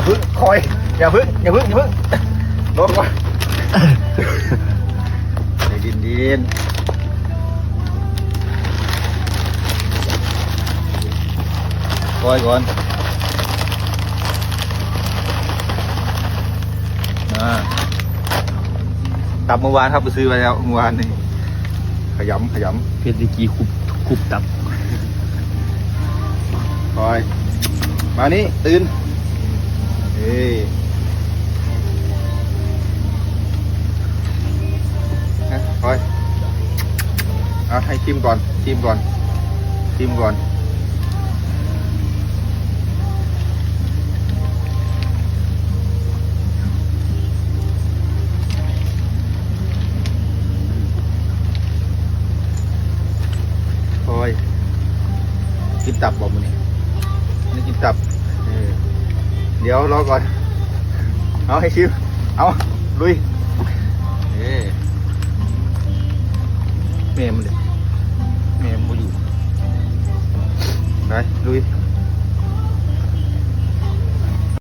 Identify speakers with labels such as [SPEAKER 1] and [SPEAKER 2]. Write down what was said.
[SPEAKER 1] าพึ่งคอย อย่าพึ่งอย่าพึ่งอย่าพึ่งลงมาใจเย็นเย็นคอยก่อนอ่าตับเมื่อวานครับไปซื้อไปแล้วเมื่อวานนี่ขยำขย
[SPEAKER 2] เพชรดีกีคุบคุบตับำ
[SPEAKER 1] คอย มานี่ตื่น เฮ้ยนะคอยเอาให้ชิมก่อน ชิมก่อน ชิมก่อนคอยกินตับบอกมันนี่นี่กินตับ เดี๋ยวรอก่อน เอาให้ชิมเอาลุยเอ้แม่มันเลยแม่มันบ่อยู่ ไปลุย